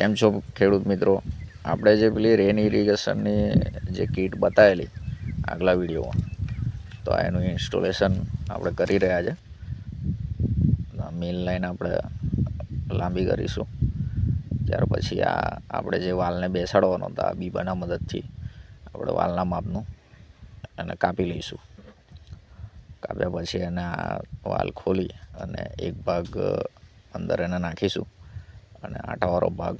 કેમ છો ખેડૂત મિત્રો? આપણે જે પેલી રેન ઇરિગેશનની જે કીટ બતાવેલી આગલા વિડીયોમાં તો એનું ઇન્સ્ટોલેશન આપણે કરી રહ્યા છે. મેઇન લાઈન આપણે લાંબી કરીશું. ત્યાર પછી આ આપણે જે વાલને બેસાડવાનો હતો, આ બીબાના મદદથી આપણે વાલના માપનું એને કાપી લઈશું. કાપ્યા પછી એને આ વાલ ખોલી અને એક ભાગ અંદર એને નાખીશું અને આટાવાળો ભાગ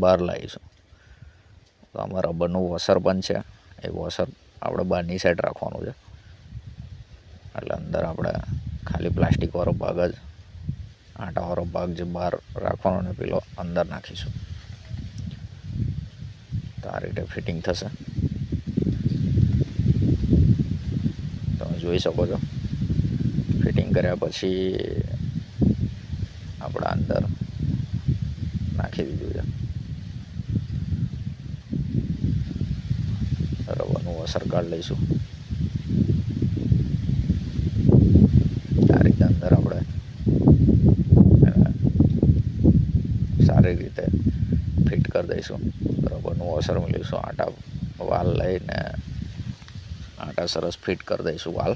બહાર લાવીશું તો આમાં રબરનું વોશર પણ છે. એ વોશર આપણે બહારની સાઈડ રાખવાનું છે. એટલે અંદર આપણે ખાલી પ્લાસ્ટિકવાળો ભાગ જ આટાવાળો ભાગ જે બહાર રાખવાનો ને પેલો અંદર નાખીશું. તો આ રીતે ફિટિંગ થશે. તમે જોઈ શકો છો. ફિટિંગ કર્યા પછી આપણા અંદર નાખી દીધું છે. વસર કાઢ લઈશું રીતે અંદર આપણે સારી રીતે ફિટ કરી દઈશું રબરનું અસર લઈશું આટા વાલ લઈને આટા સરસ ફિટ કરી દઈશું વાલ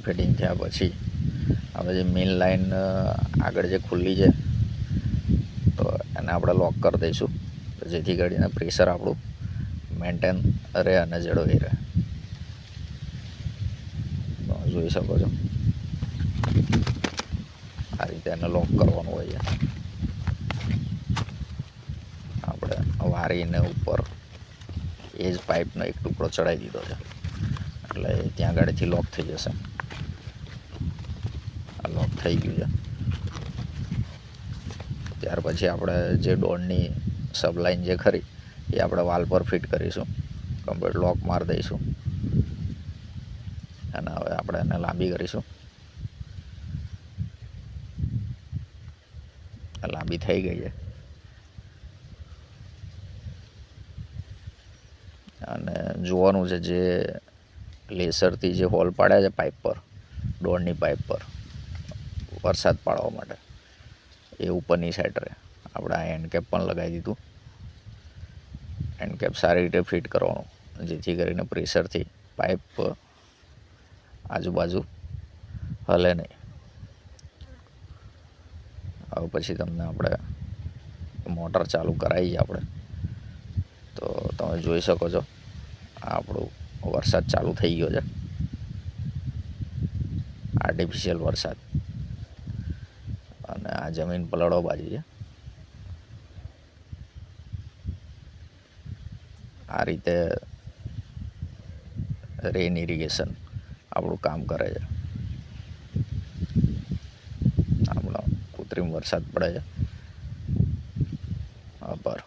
ફિટિંગ થયા પછી આપણે જે મેઇન લાઈન આગળ જે ખુલ્લી છે એને આપણે લોક કરી દઈશું. જેથી કરીને પ્રેશર આપણું મેન્ટેન રહે અને જળવાઈ રહે. જોઈ શકો છો. આ રીતે એને લોક કરવાનું હોય છે. આપણે વારીને ઉપર એ જ પાઇપનો એક ટુકડો ચડાવી દીધો છે. એટલે ત્યાં ગાડીથી લોક થઈ જશે. આ લોક થઈ ગયું છે. ત્યાર પછી આપણે જે ડોળની સબલાઇન જે ખરી, એ આપણે વાલ પર ફિટ કરીશું. કમ્પ્લીટ લોક માર દઈશું. અને હવે આપણે એને લાંબી કરીશું. લાંબી થઈ ગઈ છે. અને જોવાનું છે જે લેસરથી જે હોલ પાડ્યા છે પાઇપ પર ડોળની પાઇપ પર, વરસાદ પાડવા માટે. એ ઉપરની સાઈડ રહે. આપણે આ હેન્ડકેપ કેપ પણ લગાવી દીધું. હેન્ડકેપ કેપ સારી રીતે ફિટ કરવાનું. જેથી કરીને પ્રેશરથી પાઇપ આજુબાજુ હલે નહીં. હવે પછી તમને આપણે મોટર ચાલુ કરાવી આપણે. તો તમે જોઈ શકો છો, આ આપણું વરસાદ ચાલુ થઈ ગયો છે. આર્ટિફિશિયલ વરસાદ. અને આ જમીન પલળો બાજુ છે. આ રીતે રેન ઇરિગેશન આપણું કામ કરે છે. આપણો કૃત્રિમ વરસાદ પડે છે. આભાર